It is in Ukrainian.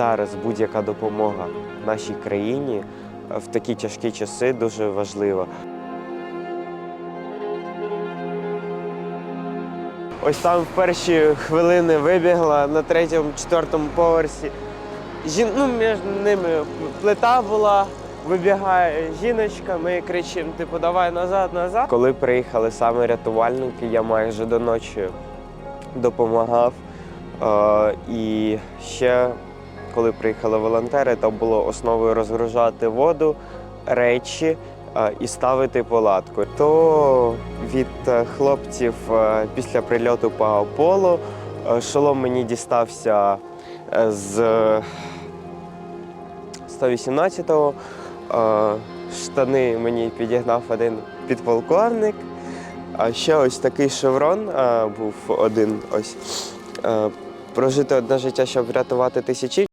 зараз будь-яка допомога нашій країні в такі тяжкі часи дуже важлива. Ось там в перші хвилини вибігла на третьому, четвертому поверсі. Жін... Ну, між ними плита була, вибігає жіночка, ми кричимо, типу, давай назад, назад. Коли приїхали саме рятувальники, я майже до ночі допомагав. Е, і ще коли приїхали волонтери, то було основою розгружати воду, речі е, і ставити палатку. То від е, хлопців е, після прильоту по Аполло шолом мені дістався з 118-го. е, Штани мені підігнав один підполковник. А ще ось такий шеврон е, був один ось. Е, Прожити одне життя, щоб врятувати тисячі.